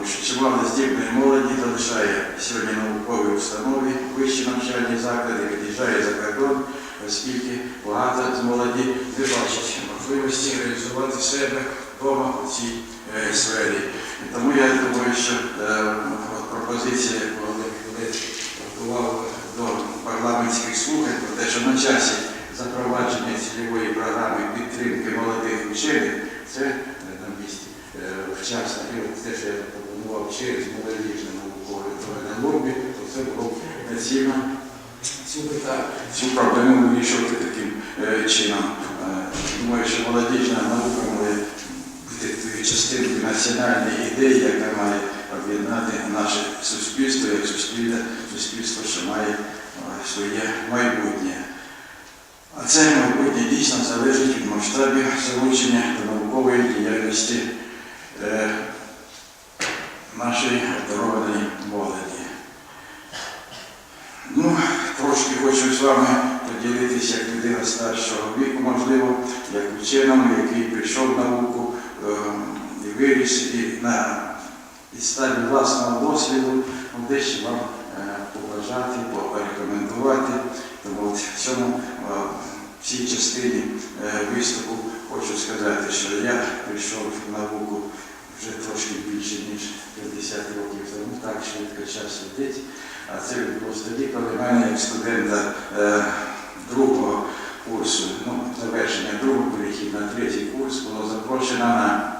тому що чимало здібної молоді залишає сьогодні наукові установи, вищі навчальні заклади, від'їжджає за кордон, оскільки багато з молоді не бачать можливості реалізувати себе вдома у цій е, сфері. Тому я думаю, що е, пропозиція, коли готував до парламентських слухань про те, що на часі запровадження цільової програми підтримки молодих вчених, це на місці е, вчасно. І те, що я пропонував через молодіжне наукове лобі, то це було б цю, проблему вирішувати таким е, чином. Е, Думаю, що молодіжна наука має бути частиною національної ідеї, яка має об'єднати наше суспільство як суспільне суспільство, що має своє майбутнє. А це майбутнє дійсно залежить від масштабів залучення до наукової діяльності нашої обдарованої молоді. Ну, трошки хочу з вами поділитися як людина старшого віку, можливо, як вченому, який прийшов в науку е, і виріс і на підставі власного досвіду ну, дещо вам е, побажати, порекомендувати. Тому в цьому е, в цій частині е, виступу хочу сказати, що я прийшов в науку вже трошки більше, ніж 50 років тому, так швидко час летить. А це відбулося тоді, коли мене як студента е, другого курсу, ну, завершення другого перехід на третій курс було запрошено на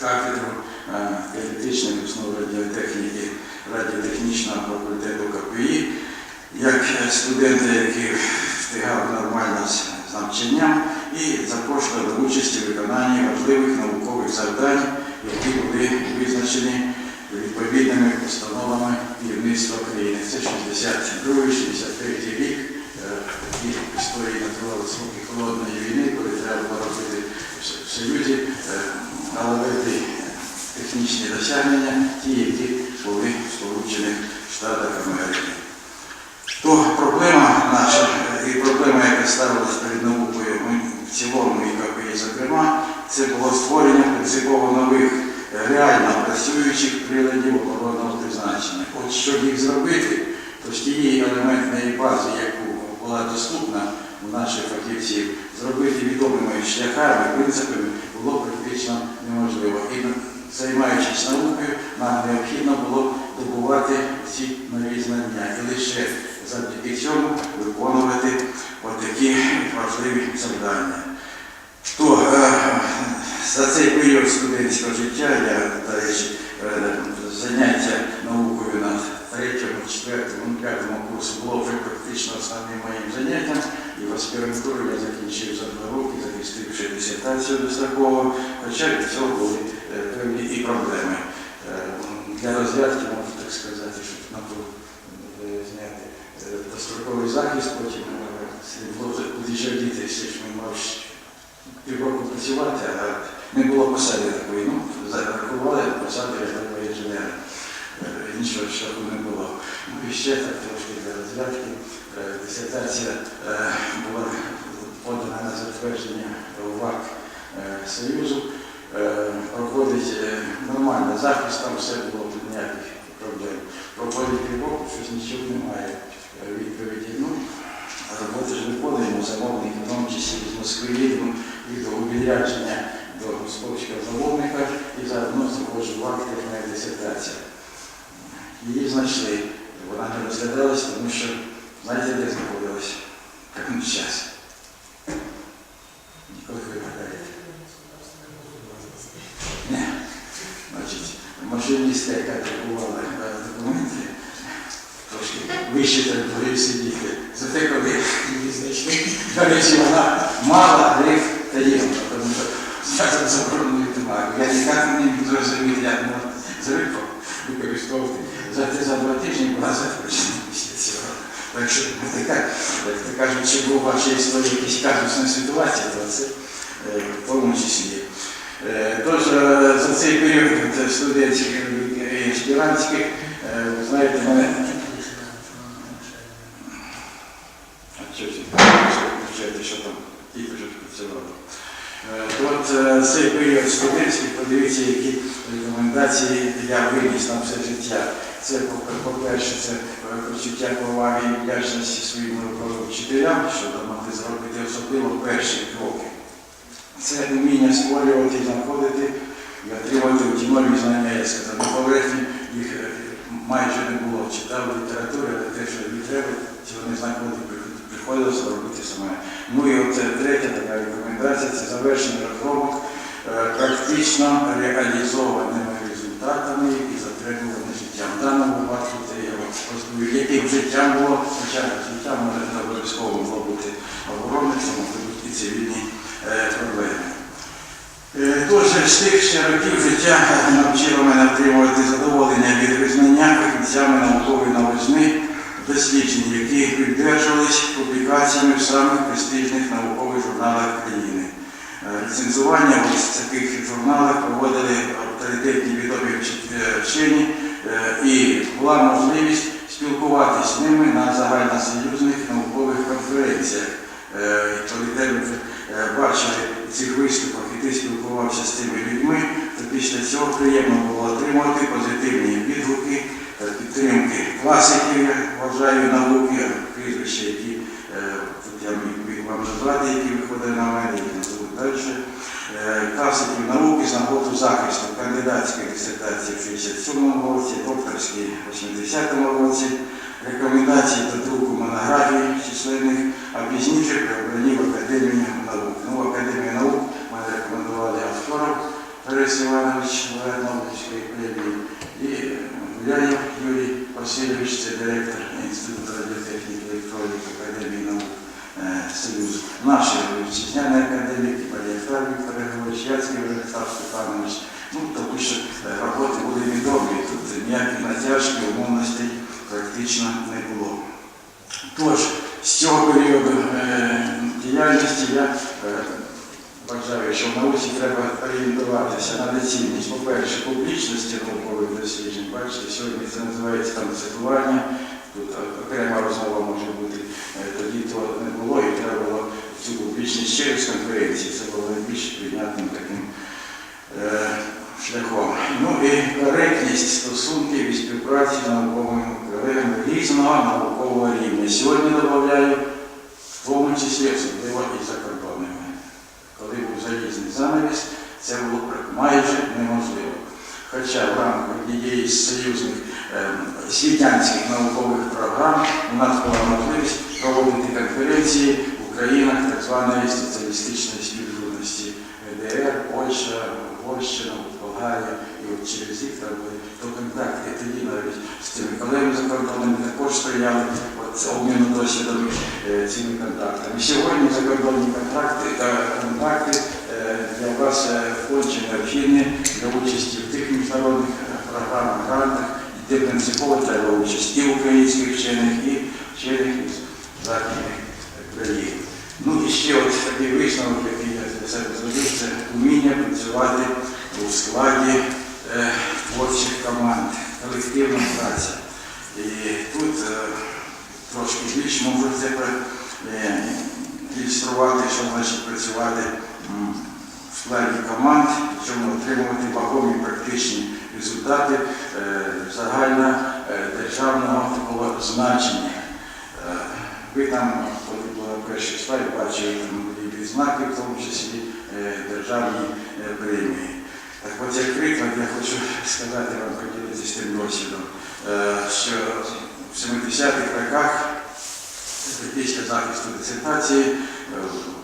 кафедру е, теоретичної основи радіотехніки радіотехнічного факультету КПІ, як студента, який встигав нормально з навчанням і запрошено до участі в виконанні важливих наукових завдань, які були визначені відповідними постановами керівництва країни. Це 62-63 рік, е, такі історії натривали сроки холодної війни, коли треба було робити в Союзі, е, наловити технічні досягнення, ті, які були в Сполучених Штатах Америки. То проблема наша і проблема, яка ставилась перед наукою в цілому і КПІ, зокрема, це було створення принципово нових реально працюючих приладів оборонного призначення. От щоб їх зробити, то з тієї елементної бази, яку була доступна у наших фахівців, зробити відомими шляхами, принципами було практично неможливо. І займаючись наукою, нам необхідно було добувати ці нові знання. І лише завдяки цьому виконувати отакі важливі завдання. То е, за цей період студентського життя я, до речі, заняття наукою на третьому, четвертому, п'ятому курсі було вже практично основним моїм заняттям. І в аспірантуру я закінчив за два роки, захистивши дисертацію достроково, хоча від цього були е, певні і проблеми. Е, Для розв'язки можу так сказати, що на ту зняти достроковий захист, потім слід було вже ж ми ще півроку працювати, а не було посади такої. Ну, зарахували посади рядового інженера. Е, Іншого шляху не було. Ну і ще так трошки для розв'язки. Е, Дисертація е, була подана на затвердження ВАК Союзу. Проходить нормально захист, там все було ніяких проблем. Проходить півроку, щось нічого немає відповіді. Ну, роботи ж виконуємо, замовники, в тому числі з Москви їдемо відрядження до московського заводника і заодно заходжу в акт як моя дисертація. Її знайшли. Вона не розглядалась, тому що знаєте, де знаходилась? Як якому часі. Ніколи ви гадаєте. Ні. Значить, машиністка, яка друкувала е, документи, трошки вище треба сидіти. Зате, коли її знайшли, до речі, вона мала гриф таємно, тому що зараз заборонений бумагу. Я в вашій якісь казусні ситуації, це е, в тому числі. Е, Тож е, за цей період е, студентських і аспірантських, е, знаєте, мене А що? Що там тільки вже працювало. Е, От е, цей період студентський, подивіться, які рекомендації я виніс на все життя. Це, по- по-перше, це е, почуття поваги і вдячності своїм вчителям, що допомогли зробити особливо перші кроки. Це вміння створювати, знаходити і отримати ті нові знання, я сказав. На поверхні їх майже не було. Читав літературу, але те, що їй треба, цього не приход- приходилося робити саме. Ну і от е, третя така рекомендація це завершення розробок е, практично реалізованими результатами, які затребувані життям. В даному випадку це я вам розповів, яким життям було, хоча життя може обов'язково могло бути оборонне, це могли бути і цивільні е, проблеми. Тож з тих ще років життя навчило мене отримувати задоволення від визнання фахівцями наукової новизни досліджень, які підтверджувались публікаціями в самих престижних наукових журналах країни. Е, Рецензування в таких журналах проводили авторитетні відомі е, вчені е, і була можливість спілкуватися з ними на загальносоюзних наукових конференціях. Е, Коли е, бачили цих виступах, і ти спілкувався з цими людьми, то після цього приємно було отримувати позитивні відгуки, е, підтримки класиків, я вважаю, науки, прізвища, які е, я міг вам назвати, які виходили на мене, які назовуть далі. Е, Класиків науки з нагоду захисту кандидатської дисертації в 67-му році, докторській в 80-му році, рекомендації до друку монографій численних, а пізніше при обранні в Академію наук. Ну, в Академію наук мене рекомендували Авторов Тарас Іванович Нобелівської премії і е, Гуляєв Васильович, це директор Інституту радіотехніки і електроніки Академії наук Союзу. Наші вітчизняні академіки, Бар'яфер Віктор Григорович, Яцький Владислав Степанович. Ну, тому що е, роботи були відомі, тут ніяких натяжки, умовностей практично не було. Тож, з цього періоду е, діяльності я е, вважаю, що в науці треба орієнтуватися на доцільність, по-перше, публічності наукових досліджень. Бачите, сьогодні це називається там цитування, тут окрема розмова може бути. Е, Тоді то не було і треба було цю публічність через конференції. Це було найбільш прийнятним таким е, шляхом. Ну і коректність стосунків і співпраці з науковими колегами різного наукового рівня. Сьогодні додаю, в тому числі особливо і закордонними. Коли був залізний занавіс, це було майже неможливо. Хоча в рамках однієї з союзних ем, світянських наукових програм у нас була можливість проводити конференції в країнах так званої соціалістичної співдружності ГДР, Польща, Польщина, Болгарія, і от через їх там були то контакти тоді навіть з цими колегами закордонними також сприяли от обміну досвідом е, цими контактами. Сьогодні закордонні контракти та контакти е, для вас конче необхідні для участі в тих міжнародних е, програмах, грантах, де принципово треба участь і українських вчених, і вчених із західних країн. Ну і ще от такий висновок, який я себе зробив, це вміння працювати у складі творчих команд, колективна праця. І тут трошки більш можу це е, ілюструвати, що значить працювати в складі команд, причому отримувати вагомі практичні результати е, загально е, такого значення. Е, Ви там, коли була перший слайд, бачили там були відзнаки, в тому числі е, державні е, премії. Так от як приклад, я хочу сказати вам, поділитися тим досвідом, е, що в 70-х роках після захисту дисертації е,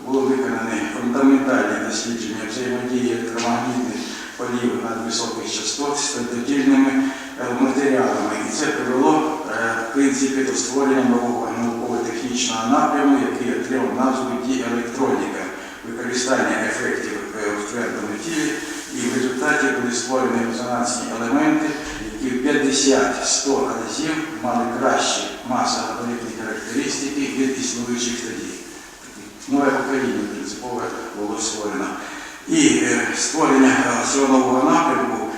було виконане фундаментальне дослідження взаємодії електромагнітних полів надвисоких частот з твердотільними е, матеріалами. І це привело в принципі до створення нового науково-технічного напряму, який отримав назву діелектроніка, використання ефектів в твердому тілі. І в результаті були створені резонансні елементи, які в 50-100 разів мали кращі масогабаритні характеристики від існуючих тоді. нове покоління принципове було створено. І е, створення цього нового напрямку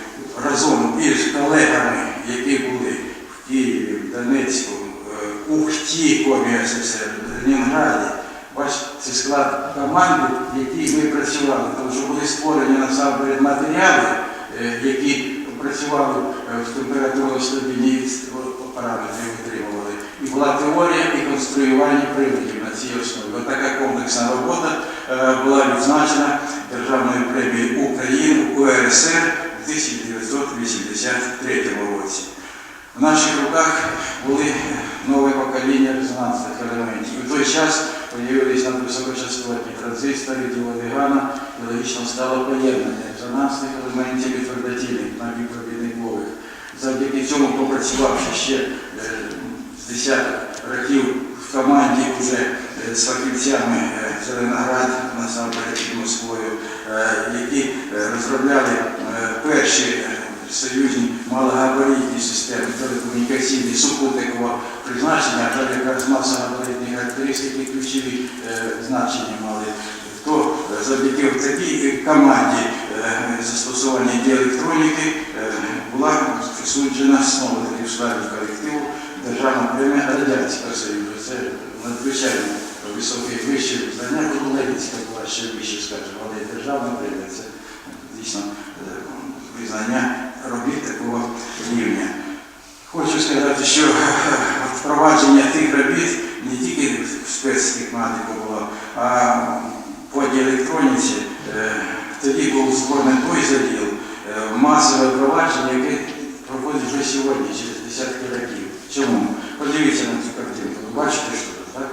разом із колегами, які були в Києві, в Донецьку, е, Ухті, Комі СССР, в Ленінграді. Бачите, це склад команди, в якій ми працювали, були створені насамперед матеріали, е, які працювали е, в температурно стабільні параметри витримували. І була теорія і конструювання приладів на цій основі. Ось така комплексна робота е, була відзначена Державною премією України УРСР у 1983 році. В наших руках були нове покоління резонансних елементів. В той час появились надвисокочастотні транзистори, діоди Гана, і логічно стало поєднання резонансних елементів і твердотільних напівпровідникових. Завдяки цьому, попрацювавши ще е, з десяток років в команді вже е, з фахівцями е, Зеленоград, насамперед під Москвою, е, які е, розробляли е, перші союзні малогабаритні системи телекомунікаційні супутникового призначення, а далі якраз масогабаритні характеристики ключові е, значення мали. То завдяки в такій команді е, застосування діелектроніки е, була присуджена знову таки в колективу Державна премія Радянського Союзу. Це надзвичайно високе вище знання, Ленінська була ще вище, скажімо, але державна премія це дійсно е, визнання робіт такого рівня. Хочу сказати, що впровадження тих робіт не тільки в спецтехніку було, а по діелектроніці е, тоді був створений той заділ е, масове впровадження, яке проходить вже сьогодні, через десятки років. Чому? Подивіться на цю картинку. Ви бачите, що тут, так?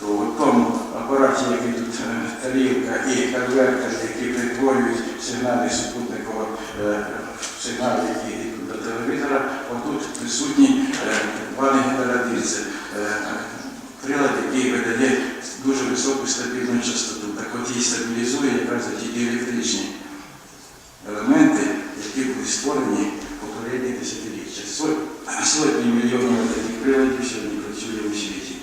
То в тому апараті, який тут е, тарілка і конвертер, які перетворюють сигнали супутникового е, сигнали, які йдуть до телевізора, отут присутні е, два генератори. Е, прилад, який видає дуже високу стабільну частоту. Так от її стабілізує якраз ті діелектричні елементи, які були створені попередні десятиріччя. Сот- Сотні мільйонів таких приладів сьогодні працює у світі.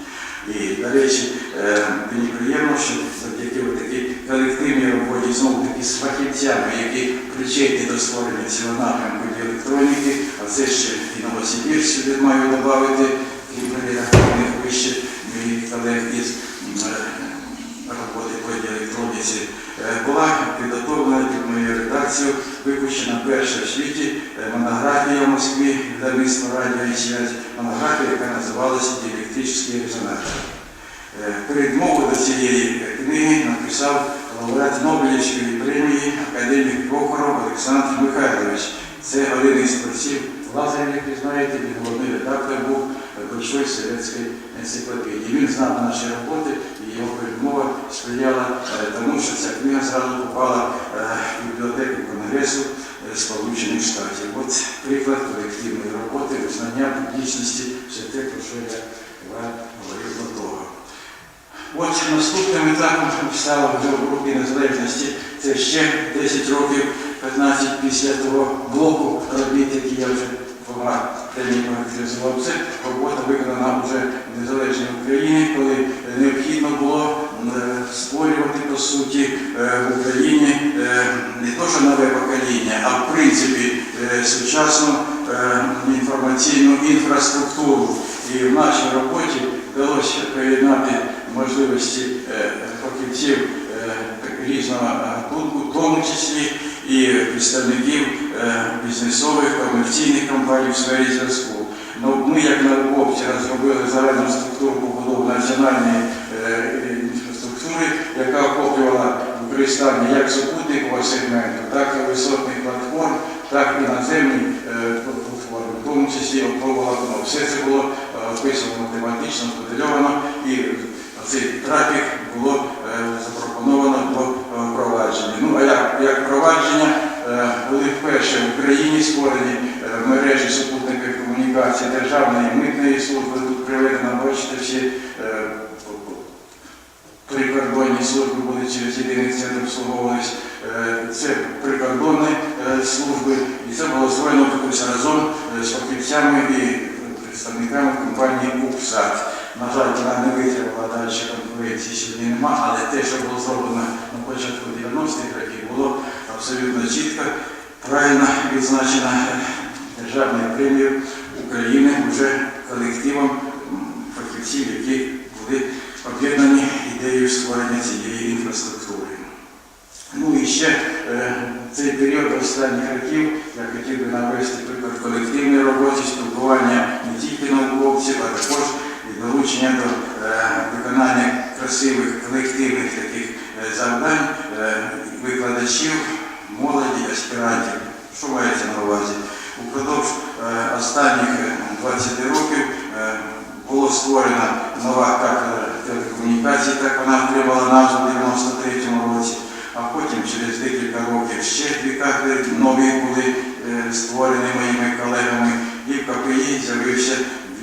І, до речі, е, мені приємно, що завдяки такій колективній роботі знову таки з фахівцями, які причетні до створення цього напрямку електроніки, а це ще і Новосибірськ сюди маю додати, і перерахованих вище моїх колег із е, роботи по електроніці, е, була підготовлена під мою редакцію, випущена перша в світі е, монографія в Москві, видавництво радіо і связь, монографія, яка називалася «Діалектичний резонатор». Е, Передмову до цієї книги написав лауреат Нобелівської премії академік Прохоров Олександр Михайлович. Це один із творців Лазаря, як ви знаєте, він головний редактор був Большої совєтської енциклопедії. Він знав наші роботи і його передмова сприяла е, тому, що ця книга зразу попала е, в бібліотеку Конгресу е, Сполучених Штатів. От приклад колективної роботи, визнання публічності, все те, про що я вам говорив до того. От наступним етапом вже в групі незалежності. Це ще 10 років, 15 після того блоку робіт, які я вже двома темі характеризував. Це робота виконана вже в незалежній Україні, коли необхідно було е, створювати по суті е, в Україні е, не то, що нове покоління, а в принципі сучасну інформаційну інфраструктуру. І в нашій роботі вдалося поєднати можливості е, фахівців е, різного гатунку, в тому числі і представників е, бізнесових комерційних компаній в сфері зв'язку. Ну, ми, як науковці, розробили загальну структуру побудови національної інфраструктури, яка охоплювала використання як супутникового сегменту, так і висотних платформ, так і наземні платформи, в тому числі оптоволокно. Все це було описано математично, моделювано і цей трафік було е, запропоновано до е, впровадження. Ну а як, як впровадження е, були вперше в Україні створені мережі супутникових комунікацій Державної митної служби. Тут приведено, бачите, всі прикордонні служби були через єдиний центр обслуговувались. Це прикордонні служби, і це було створено разом з фахівцями і представниками компанії УПСАТ. На жаль, вона не витримала далі конкуренції сьогодні нема, але те, що було зроблено на початку 90-х років, було абсолютно чітко, правильно відзначено державною премією України вже колективом фахівців, які були об'єднані ідеєю створення цієї інфраструктури. Ну і ще е, цей період останніх років я хотів би навести приклад колективної роботи, спілкування не тільки науковців, а також і долучення до е, виконання красивих колективних таких е, завдань е, викладачів, молоді, аспірантів. Що мається на увазі? Упродовж останніх е, 20 років було створена нова кафедра телекомунікацій, так вона отримала назву в 93-му році а потім через декілька років ще дві кафедри нові були створені моїми колегами, і в КПІ з'явився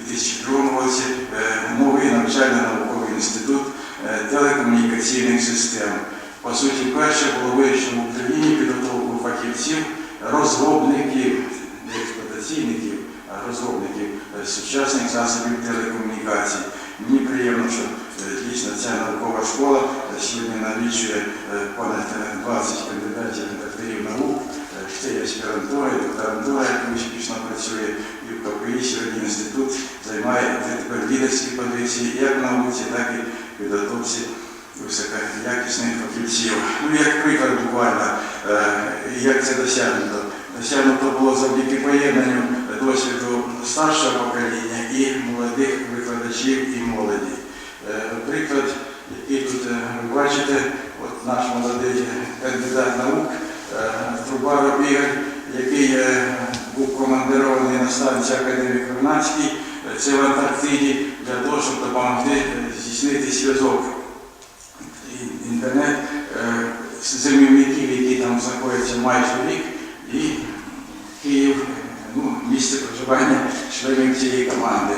2002 році е, новий навчально-науковий інститут е, телекомунікаційних систем. По суті, перше було вирішено в Україні підготовку фахівців, розробників, не експлуатаційників, а розробників е, сучасних засобів телекомунікацій. Мені приємно, що е, дійсно ця наукова школа е, сьогодні налічує е, понад е, 20 кандидатів і докторів наук. Е, Це аспірантура, і докторантура, яка успішно працює, сьогодні інститут займає тепер лідерські позиції як в науці, так і в підготовці високоякісних фахівців. Ну, як приклад буквально, е, як це досягнуто. Досягнуто було завдяки поєднанню досвіду старшого покоління і молодих викладачів і молоді. Е, Приклад, який тут е, ви бачите, от наш молодий кандидат наук Трубаров Ігор, який був командирований на станцію Академік Вернадський, е, це в Антарктиді, для того, щоб допомогти е, здійснити зв'язок інтернет е, з земляків, які там знаходяться майже рік, і Київ, ну, місце проживання членів цієї команди.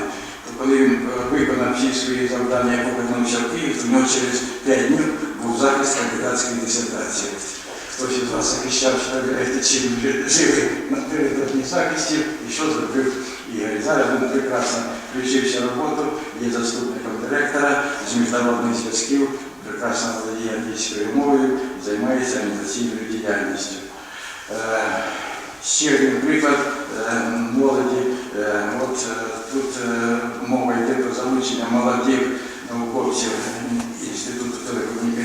Коли він е, виконав всі свої завдання повернувся в Київ, то в нього через 5 днів був захист кандидатської дисертації. Хтось із вас захищав, чим жили напередодні захистів і що зробив Ігор. Зараз він прекрасно включився в роботу, є заступником директора з міжнародних зв'язків, прекрасно володіє англійською мовою, займається анімаційною діяльністю. Е, Ще один приклад е, молоді. Е, От тут мова йде про залучення молодих науковців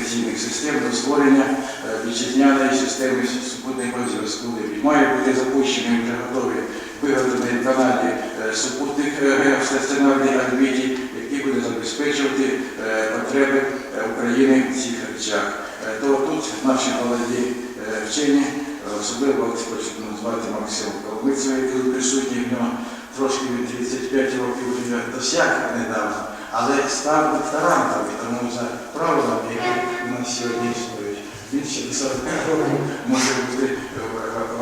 телекомунікаційних систем до створення е, вітчизняної системи супутникового зв'язку Має бути запущений вже готовий виготовлений в Канаді е, супутник е, геостаціонарний Альбіді, який буде забезпечувати потреби України в цих речах. То тут наші молоді вчені, особливо хочу назвати Максим Коломицева, який присутній в нього трошки він 35 років вже досяг недавно, але став докторантом, тому за правилами, які у нас сьогодні існують, ще до 40 років може бути е,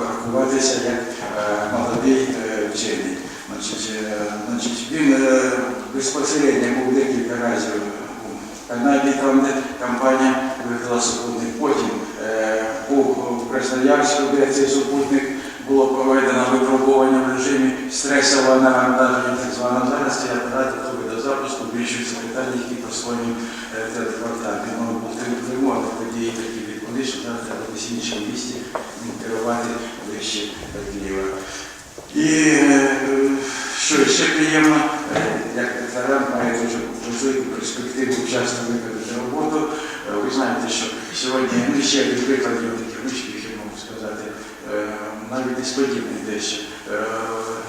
рахуватися як е, молодий е, вчений. Значить, він безпосередньо був декілька разів у Канаді, там де компанія вивела супутник. Потім у Красноярську, де цей супутник було проведено випробування в режимі стресового навантаження, так званого. Зараз готові до запуску, більшість питань, які присвоєні е, бути ремонт події такі відбули, що треба в іншому місті керувати до Києва. І е, що ще приємно, е, як докторант має дуже велику перспективу вчасно виконати роботу. Ви знаєте, що сьогодні ну, ще приклад є таких успіхів, можу сказати, навіть подібних дещо.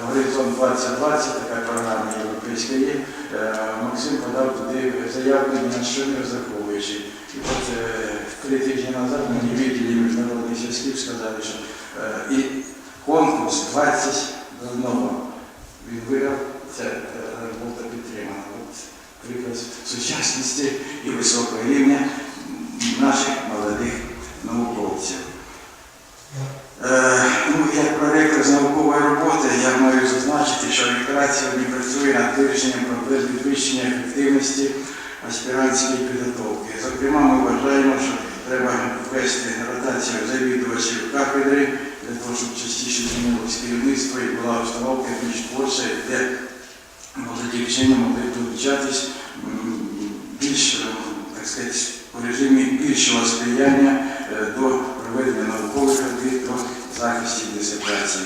Горизонт 2020, така програма є. Е, Максим подав туди заявку на не розраховуючи. І от е, три тижні назад мені відділі міжнародних зв'язків сказали, що е, і конкурс 20 до одного. Він виграв, ця робота підтримана. Приклад сучасності і високого рівня наших молодих науковців. Е, ну, як проректор з наукової роботи я маю зазначити, що сьогодні працює над вирішенням проблем підвищення ефективності аспірантської підготовки. Зокрема, ми вважаємо, що треба ввести ротацію завідувачів кафедри для того, щоб частіше змінилось керівництво і була установка більш творча, де молоді вчені могли долучатись більш, так сказати, у режимі більшого сприяння е, до проведення наукових робіт, до захисту дисертації.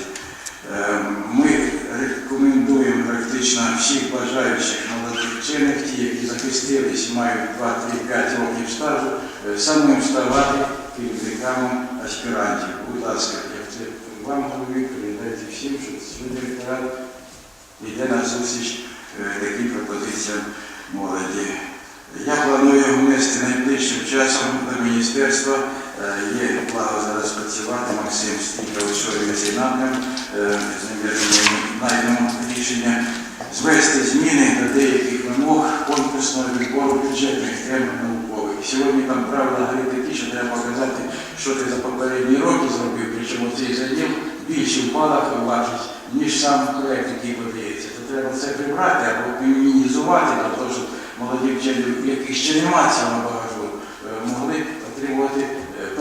Е, Ми рекомендуємо практично всіх бажаючих молодих вчених, ті, які захистились, мають 2, 3, 5 років стажу, е, самим ставати керівниками аспірантів. Будь ласка, як це вам голові, передайте всім, що сьогодні ректорат йде на зустріч е, таким пропозиціям молоді. Я планую внести найближчим часом до міністерства. Е, Є благо зараз працювати. Максим очолює напрям. Е, З ним знайдемо рішення звести зміни до деяких вимог конкурсного відбору бюджетних тем наукових. Сьогодні там правила гри такі, що треба показати, що ти за попередні роки зробив, причому цей заділ більше в балах важить, ніж сам проект, який подається. То треба це прибрати або мінімізувати, того, щоб молоді вчені, яких ще немає цього багажу, е, могли отримувати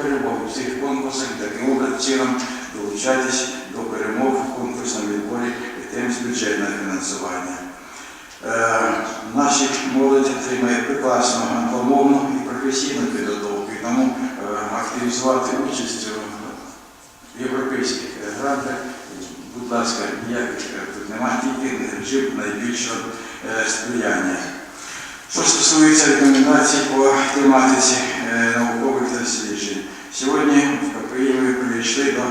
перемоги в цих конкурсах, і таким чином долучатись до перемог в конкурсному відборі тем з бюджетного фінансування. Е, Наші молоді отримає прекрасну англомовну і професійну підготовку, і тому е, активізувати участь у європейських грантах. Будь ласка, ніяких е, тут немає, тільки режим найбільшого сприяння. Що стосується рекомендацій по тематиці е, наукових сьогодні в КПІ ми перейшли до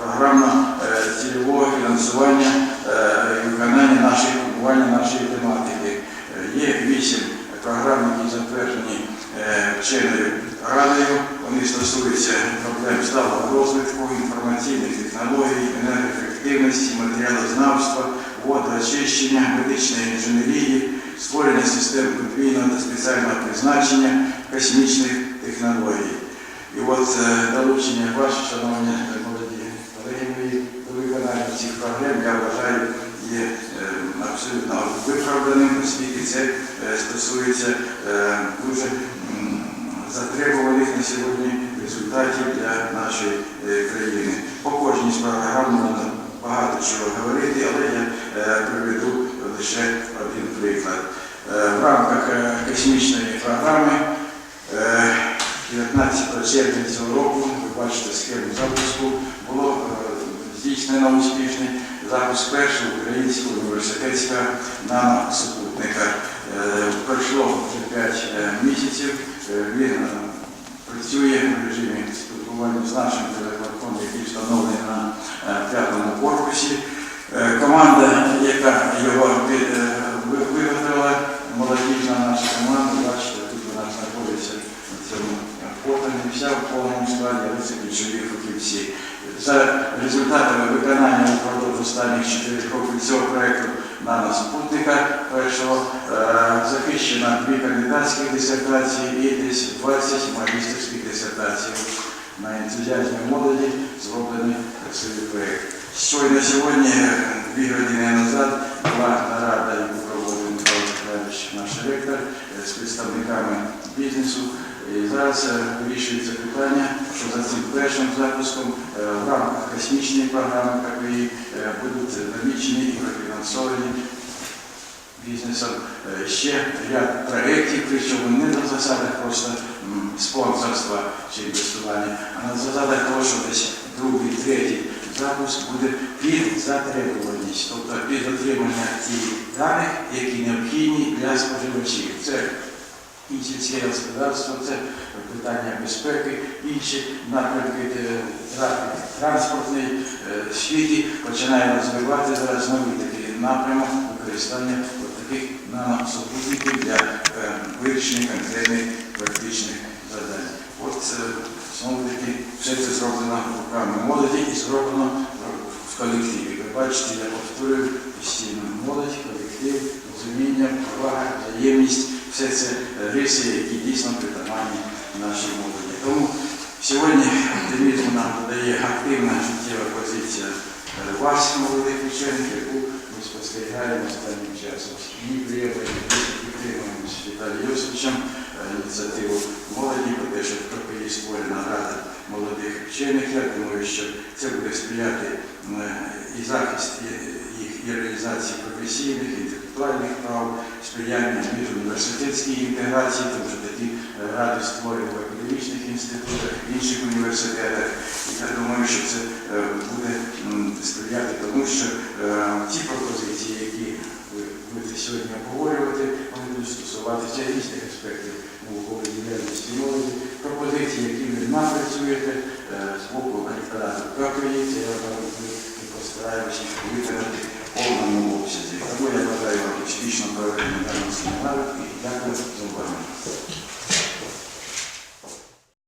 програмно-цільового фінансування е, і виконання нашої формування нашої тематики. Е, Є вісім програм, які затверджені е, вченою радою. Вони стосуються проблем сталого розвитку, інформаційних технологій, енергоефективності, матеріалознавства, водоочищення, медичної інженерії, створення систем подвійного та спеціального призначення космічних технологій. І от е, долучення ваші, шановні молоді колеги мої, до виконання цих проблем, я вважаю, є е, абсолютно виправданим, оскільки це е, стосується дуже затребуваних на сьогодні результатів для нашої країни. По кожній з програм можна багато чого говорити, але я приведу лише один приклад. В рамках космічної програми 19 червня цього року, ви бачите схему запуску, було е, здійснено успішний запуск першого українського університетського наносупутника. Е, Пройшло вже 5 місяців. Е, Він е, працює в режимі спілкування з нашим телефоном, який встановлений на п'ятому корпусі. Команда, яка його виготовила, молодіжна наша команда, бачите, тут вона знаходиться на цьому вся в повному складі, ключові фахівці. За результатами виконання упродовж останніх чотирьох років цього проєкту наноспутника першого е, захищено дві кандидатські дисертації і десь 20 магістерських дисертацій. На ентузіазмі молоді зроблений красивий проєкт. Щойно сьогодні, е, дві години назад, була нарада, яку проводив Михайло Михайлович, наш ректор, е, з представниками бізнесу. І зараз е, вирішується питання, що за цим першим запуском е, в рамках космічної програми КПІ е, будуть намічені і профінансовані бізнесом ще ряд проєктів, причому не на засадах просто спонсорства чи інвестування, а на засадах того, що десь другий, третій запуск буде під затребуваність, тобто під отримання тих даних, які необхідні для споживачів. Це і сільське господарство, це питання безпеки, інші напрямки трафік транспортний е, світі починає розвивати зараз новий такий напрямок використання таких наносупутників для е, вирішення конкретних практичних завдань. От е, знову таки все це зроблено руками молоді і зроблено в колективі. Ви бачите, я повторюю постійно молодь, колектив, розуміння, повага, взаємність, все це риси, які дійсно притаманні нашій молоді. Тому сьогодні оптимізму нам додає активна життєва позиція вас, молодих вчених, яку ми спостерігаємо останнім часом. Мені приємно, ми підтримуємо з Віталієм Йосифовичем е, ініціативу молоді, про те, що в створена рада молодих вчених. Я думаю, що це буде сприяти і захист їх і реалізації професійних, інтелектуальних прав, сприяння міжуніверситетській інтеграції, тому що е, ради створені в академічних інститутах, інших університетах. І я думаю, що це е, буде сприяти тому, що е, ті пропозиції, які ви будете сьогодні обговорювати, вони будуть стосуватися різних аспектів діяльності молоді, пропозиції, які ви напрацюєте е, з боку ректорату КПІ, я постараємося виконати в повному обсязі. Тому я бажаю вам успішно проведення даного семінару і дякую за увагу.